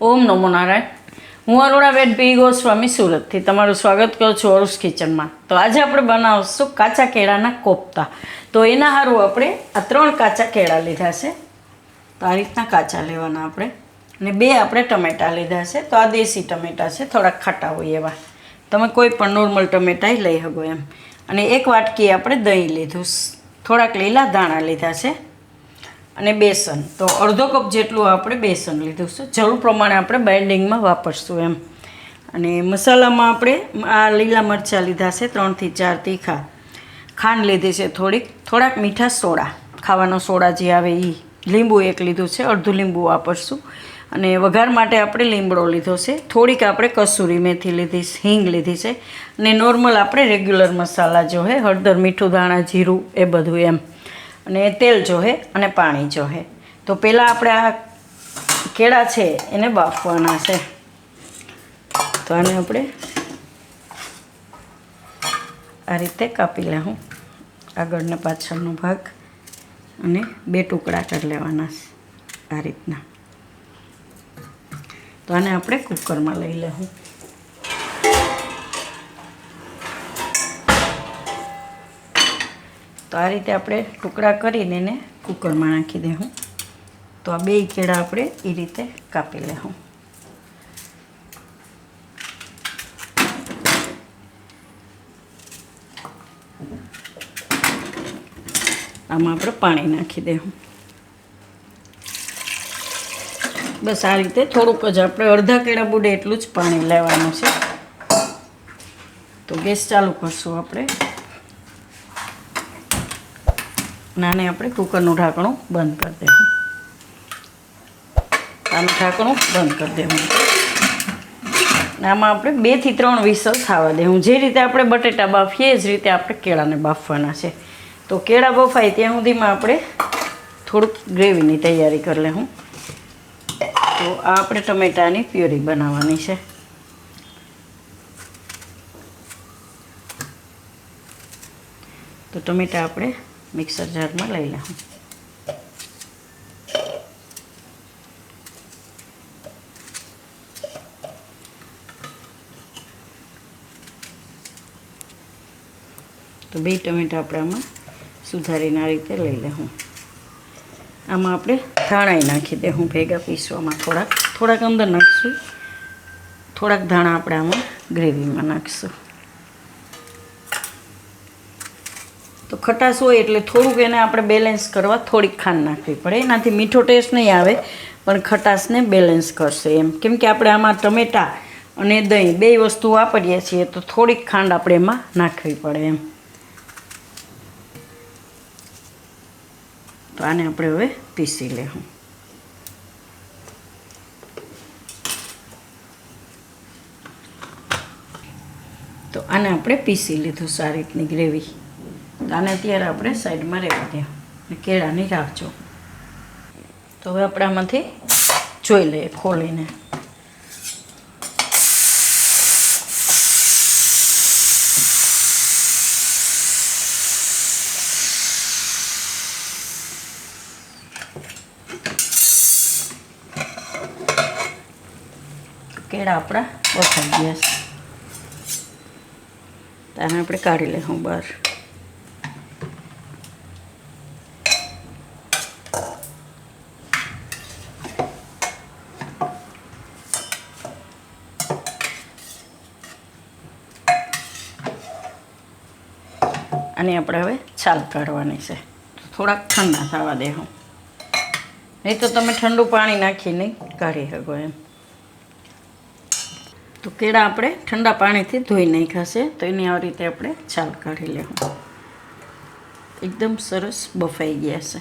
ઓમ નમો નારાયણ. હું અરુણાબેન પી ગોસ્વામી સુરતથી તમારું સ્વાગત કરું છું અરુષ કિચનમાં. તો આજે આપણે બનાવશું કાચા કેળાના કોફતા. તો એના સારું આપણે આ ત્રણ કાચા કેળા લીધા છે. તો આ રીતના કાચા લેવાના આપણે. અને બે આપણે ટમેટાં લીધા છે. તો આ દેશી ટમેટાં છે, થોડાક ખાટા હોય એવા. તમે કોઈ પણ નોર્મલ ટમેટાં લઈ શકો એમ. અને એક વાટકી આપણે દહીં લીધું. થોડાક લીલા ધાણા લીધા છે. અને બેસન. તો અડધો કપ જેટલું આપણે બેસન લીધું છે. જરૂર પ્રમાણે આપણે બાઇન્ડિંગમાં વાપરશું એમ. અને મસાલામાં આપણે આ લીલા મરચાં લીધા છે, ત્રણથી ચાર તીખા. ખાંડ લીધી છે થોડીક. થોડાક મીઠા સોડા. ખાવાનો સોડા જે આવે એ લીંબુ એક લીધું છે, અડધું લીંબુ વાપરશું. અને વઘાર માટે આપણે લીમડો લીધો છે. થોડીક આપણે કસૂરી મેથી લીધી હિંગ લીધી છે. અને નોર્મલ આપણે રેગ્યુલર મસાલા જો હે, હળદર, મીઠું દાણા જીરું એ બધું એમ. અને તેલ જોહે અને પાણી જોહે. તો પહેલાં આપણે આ કેળા છે એને બાફવાના છે. તો આને આપણે આ રીતે કાપી લેવું આગળને પાછળનો ભાગ અને બે ટુકડા કરી લેવાના છે આ રીતના. તો આને આપણે કુકરમાં લઈ લેવું તો આ રીતે આપણે ટુકડા કરીને એને કુકરમાં નાખી દેવું તો આ બે કેળા આપણે એ રીતે કાપી લેવું આમાં આપણે પાણી નાખી દેવું બસ આ રીતે થોડુંક જ આપણે અડધા કેળા બુડે એટલું જ પાણી લેવાનું છે. તો ગેસ ચાલુ કરશું આપણે. નાને આપણે કુકરનું ઢાંકણું બંધ કરી દેવું. આનું ઢાંકણું બંધ કરી દેવું. આમાં આપણે બેથી ત્રણ વિસલ થવા દેવું જે રીતે આપણે બટેટા બાફીએ એ જ રીતે આપણે કેળાને બાફવાના છે. તો કેળા બફાય ત્યાં સુધીમાં આપણે થોડુંક ગ્રેવીની તૈયારી કરી લઉં તો આ આપણે ટમેટાની પ્યુરી બનાવવાની છે. તો ટમેટા આપણે મિક્સર જારમાં લઈ લઉં તો બે ટમેટા આપણામાં સુધારીને આ રીતે લઈ લઉં આમાં આપણે ધાણા નાખી દેવું ભેગા પીસવામાં. થોડાક થોડાક અંદર નાખીશું. થોડાક ધાણા આપણે આમાં ગ્રેવીમાં નાખીશું. ખટાશ હોય એટલે થોડુંક એને આપણે બેલેન્સ કરવા થોડીક ખાંડ નાખવી પડે. એનાથી મીઠો ટેસ્ટ નહીં આવે, પણ ખટાશને બેલેન્સ કરશે એમ. કેમ કે આપણે આમાં ટમેટાં અને દહીં બે વસ્તુ વાપરીએ છીએ, તો થોડીક ખાંડ આપણે એમાં નાખવી પડે એમ. તો આને આપણે હવે પીસી લેવું. તો આને આપણે પીસી લીધું સારી રીતની ગ્રેવી. આને અત્યારે આપણે સાઈડમાં રહેવા દે. અને કેળાની રાખજો. તો હવે આપણે આમાંથી જોઈ લઈએ ખોલીને કેળા આપણા બફાઈ ગયા છે. તો આપણે કાઢી લઈશું બહાર. અને આપણે હવે છાલ કાઢવાની છે. થોડાક ઠંડા થવા દેવું નહીં તો તમે ઠંડુ પાણી નાખીને કાઢી શકો એમ. તો કેળા આપણે ઠંડા પાણીથી ધોઈ નહીં ખાશે તો એની આ રીતે આપણે છાલ કાઢી લેવું. એકદમ સરસ બફાઈ ગયા છે.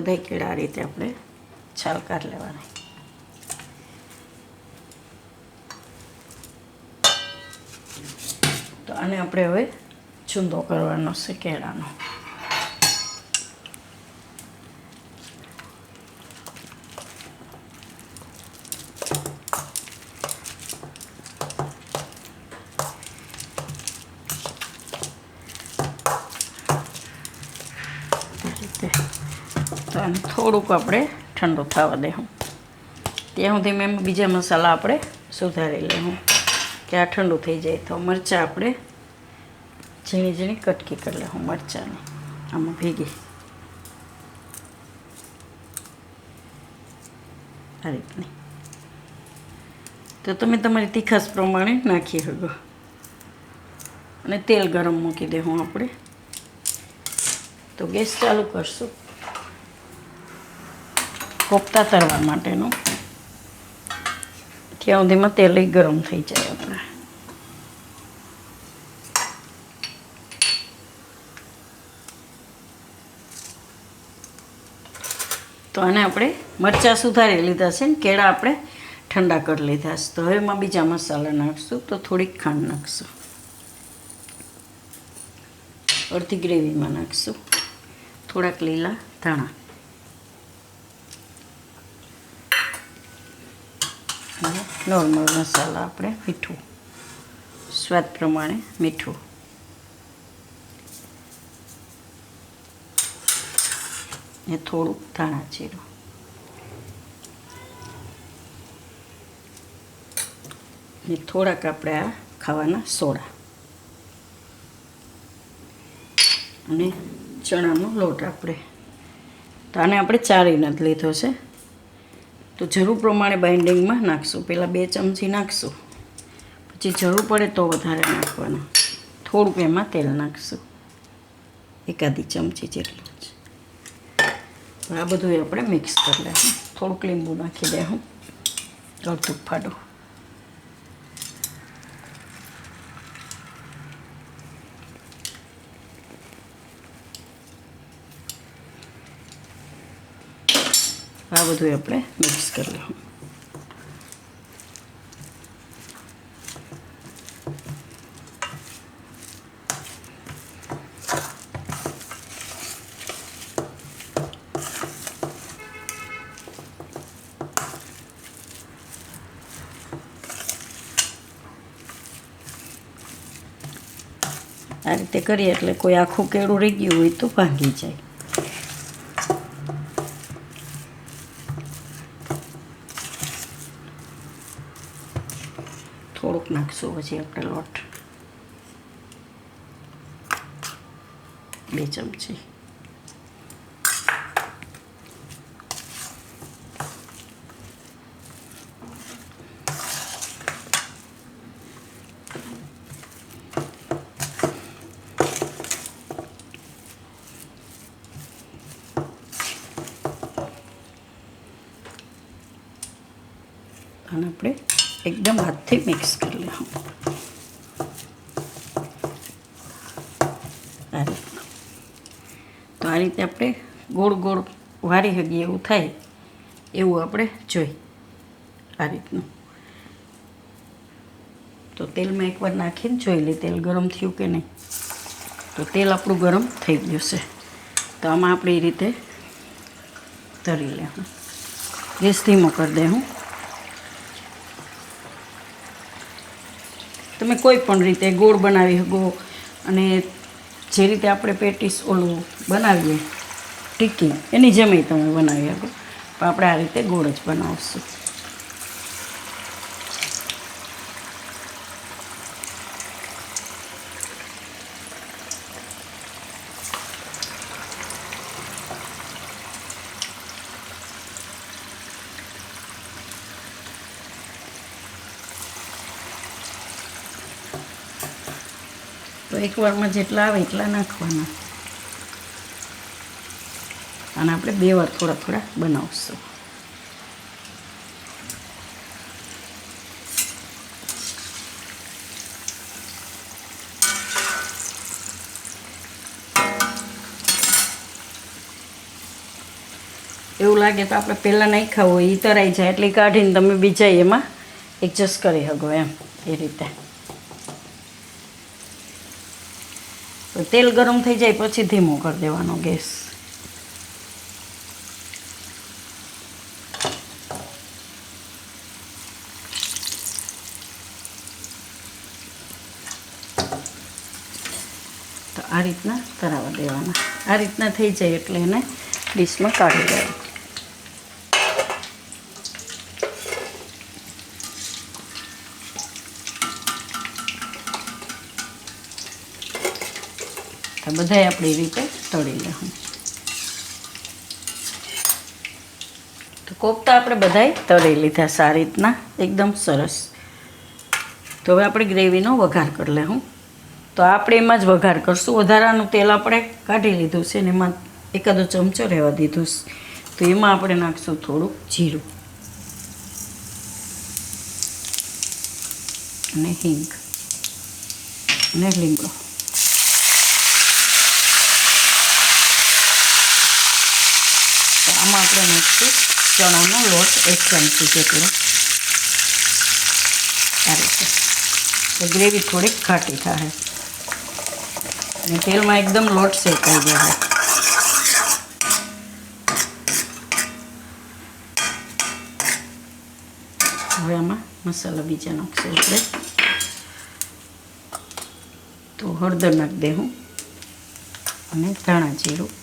બધા કેળા આ રીતે આપણે છાલકાર લેવાની. તો આને આપણે હવે છૂંદો કરવાનો છે કેળાનો અને થોડુંક આપણે ઠંડુ થવા દેવું ત્યાં સુધી મેં બીજા મસાલા આપણે સુધારી લેવું કે આ ઠંડુ થઈ જાય તો મરચાં આપણે ઝીણી ઝીણી કટકી કરી લેવું મરચાંની. આમાં ભેગી. આ રીતની. તો તમે તમારી તીખાસ પ્રમાણે નાખી શકો. અને તેલ ગરમ મૂકી દેવું આપણે. તો ગેસ ચાલુ કરશું. કોફતા તરવા માટેનું. ત્યાં સુધીમાં તેલ ગરમ થઈ જાય આપણે. તો આને આપણે મરચાં સુધારી લીધા છે ને કેળા આપણે ઠંડા કરી લીધા છે. તો હવે એમાં બીજા મસાલા નાખશું તો થોડીક ખાંડ નાખશું. અડધી ગ્રેવીમાં નાખશું. થોડાક લીલા ધાણા અને નોર્મલ મસાલા આપણે મીઠું. સ્વાદ પ્રમાણે મીઠું. ને થોડુંક ધાણા જીરું. ને થોડાક આપણે આ ખાવાના સોડા. અને ચણાનો લોટ આપણે. તો આને આપણે ચારીને જ લીધો છે. તો જરૂર પ્રમાણે બાઇન્ડિંગમાં નાખશું. પહેલાં બે ચમચી નાખશું. પછી જરૂર પડે તો વધારે નાખવાનું. થોડુંક એમાં તેલ નાખશું. એકાદી ચમચી જેટલું જ. આ બધું આપણે મિક્સ કરી લેવું થોડુંક લીંબુ નાખી દેવું અડધું ફાડું. આ બધું આપણે મિક્સ કરી લઉં આ રીતે કરીએ એટલે કોઈ આખું કેળું રહી ગયું હોય તો ભાંગી જાય થોડુંક નાખશું પછી આપણે લોટ. બે ચમચી. અને આપણે એકદમ હાથથી મિક્સ કરી લે આ રીતનું તો આ રીતે આપણે ગોળ ગોળ વારી શકીએ એવું થાય એવું આપણે જોઈ આ રીતનું તો તેલમાં એકવાર નાખીને જોઈ લે તેલ ગરમ થયું કે નહીં? તો તેલ આપણું ગરમ થઈ ગયું છે. તો આમાં આપણે એ રીતે તરી લેવું. ગેસ ધીમો કરી દે હું તમે કોઈ પણ રીતે ગોળ બનાવી શકો અને જે રીતે આપણે પેટીસ ઓલું બનાવીએ ટીકી, એની જેમ તમે બનાવી શકો. પણ આપણે આ રીતે ગોળ જ બનાવશું. તો એકવારમાં જેટલા આવે એટલા નાખવાના. અને આપણે બે વાર થોડા થોડા બનાવશું. એવું લાગે તો આપણે પહેલાં નાખ્યા હોય એ તરાઈ જાય એટલે કાઢીને તમે બીજા એમાં એડજસ્ટ કરી શકો એમ, એ રીતે. તો તેલ ગરમ થઈ જાય પછી ધીમો કરી દેવાનો ગેસ. તો આ રીતના તરાવા દેવાના. આ રીતના થઈ જાય એટલે એને ડીશમાં કાઢી લેવાનું તો આપણે એવી રીતે તળી લેવું તો કોફતા આપણે બધાએ તળી લીધા સારી રીતના. એકદમ સરસ. તો હવે આપણે ગ્રેવીનો વઘાર કરી લેવું તો આપણે એમાં જ વઘાર કરશું. વધારાનું તેલ આપણે કાઢી લીધું છે ને એમાં એકાદો ચમચો રહેવા દીધું તો એમાં આપણે નાખશું થોડુંક જીરું અને હિંગ અને લીમડો આમાં આપણે નાખશું ચણાનો લોટ એક ચમચી જેટલો. આ રીતે. તો ગ્રેવી થોડીક ખાટી થાય અને તેલમાં એકદમ લોટ શેકાઈ જાય હવે આમાં મસાલા બીજા નાખશું આપણે. તો હળદર નાખી દે હું અને ધાણા જીરું.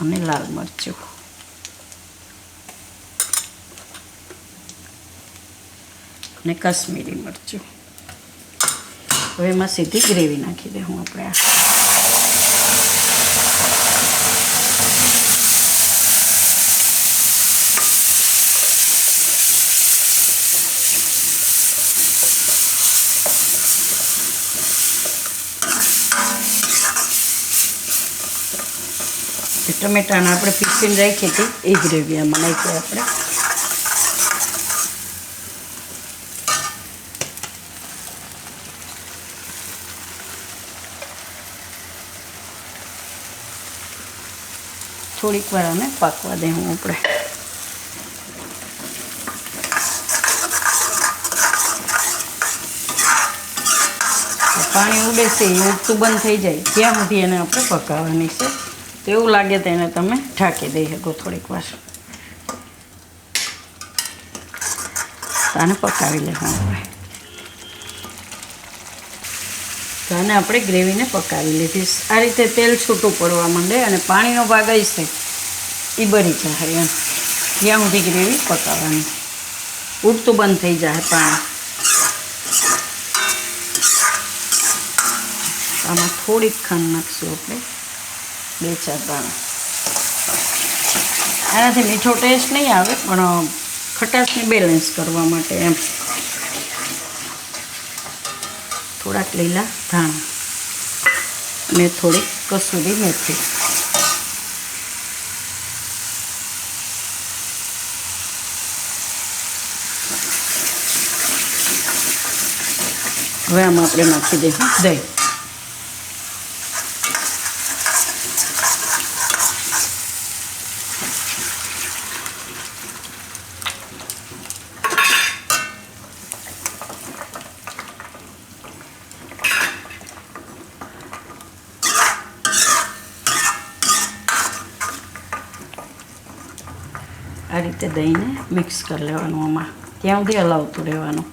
અને લાલ મરચું. અને કાશ્મીરી મરચું. હવે એમાં સીધી ગ્રેવી નાખી દે હું આપણે આ. ટમેટાને આપણે પીસીને રાખી હતી. એ ગ્રેવી આમાં નાખીએ આપણે. થોડીક વાર આને પાકવા દેવું આપણે. પાણી ઉડે છે, એ ઉડતું બંધ થઈ જાય. ત્યાં સુધી એને આપણે પકાવવાની છે. એવું લાગે તો એને તમે ઢાંકી દઈ શકો થોડીક વાર. તો આને પકાવી લેવાનું આપણે. તો આને આપણે ગ્રેવીને પકાવી લીધી. આ રીતે તેલ છૂટું પડવા માંડે અને પાણીનો ભાગ હશે એ બની જાય એમ. જ્યાં સુધી ગ્રેવી પકાવવાની. ઉડતું બંધ થઈ જાય પાણી. આમાં થોડીક ખાંડ નાખશું આપણે. બે, ચાર દાણા આનાથી મીઠો ટેસ્ટ નહીં આવે, પણ ખટાશને બેલેન્સ કરવા માટે એમ. થોડાક લીલા ધાણા અને થોડીક કસૂરી મેથી. હવે આમાં આપણે નાખી દઈશું દહીં આ રીતે દહીંને મિક્સ કરી લેવાનું આમાં ત્યાં સુધી હલાવતું રહેવાનું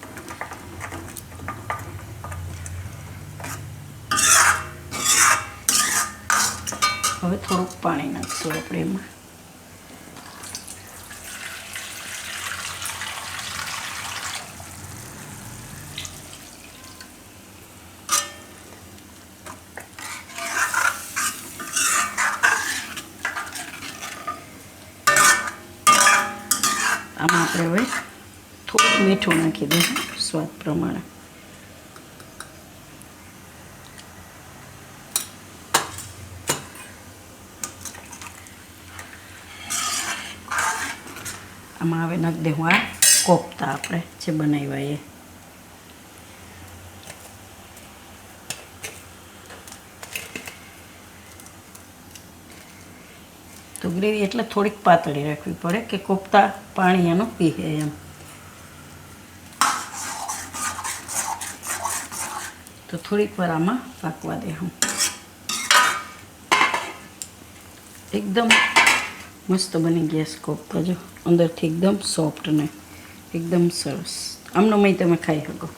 હવે થોડુંક પાણી નાખશું આપણે એમાં આમાં આપણે હવે થોડુંક મીઠું નાખી દઈશું સ્વાદ પ્રમાણે. આમાં હવે નાખી દઉં આ કોફતા આપણે જે બનાવ્યા એ. તો ગ્રેવી એટલે થોડીક પાતળી રાખવી પડે કે કોફતા પાણી એનું પીએ એમ. તો થોડીક વાર આમાં પાકવા દે હું. એકદમ મસ્ત બની ગયા છે જો, અંદરથી એકદમ સોફ્ટ ને એકદમ સરસ. આમનો મય તમે ખાઈ શકો.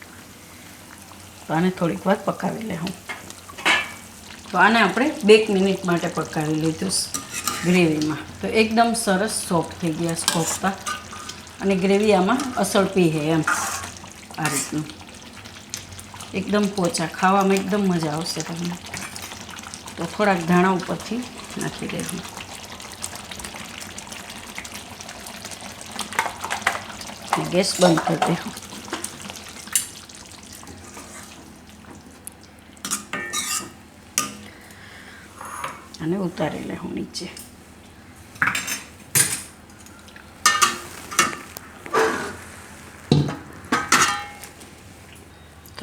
તો આને થોડીક વાર પકાવી લે હું. તો આને આપણે બે મિનિટ માટે પકાવી લીધું ગ્રેવીમાં. તો એકદમ સરસ સોફ્ટ થઈ ગયા છે કોફતા અને ગ્રેવી આમાં અસર પી છે એમ. આ રીતનું. એકદમ પોચા, ખાવામાં એકદમ મજા આવશે તમને. તો થોડાક ધાણા ઉપરથી નાખી દેજો. ગેસ બંધ કરી દેવું અને ઉતારી લે હું નીચે.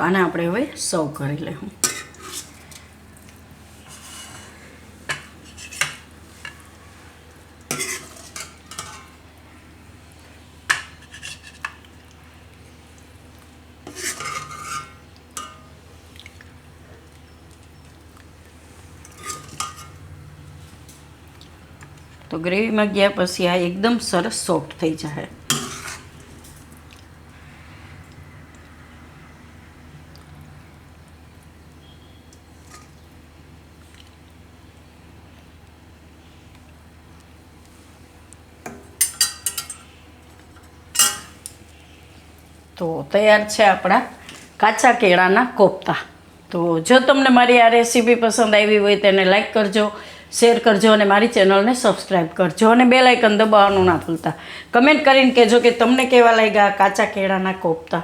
તો આને આપણે હવે સર્વ કરી લઈશું તો ગ્રેવીમાં ગયા પછી આ એકદમ સરસ સોફ્ટ થઈ જાય તો તૈયાર છે આપણા કાચા કેળાના કોફતા. તો જો તમને મારી આ રેસીપી પસંદ આવી હોય તેને લાઇક કરજો, શેર કરજો અને મારી ચેનલને સબસ્ક્રાઈબ કરજો અને બે લાઇકન દબાવવાનું ના ભૂલતા. કમેન્ટ કરીને કહેજો કે તમને કેવા લાગ્યા કાચા કેળાના કોફતા.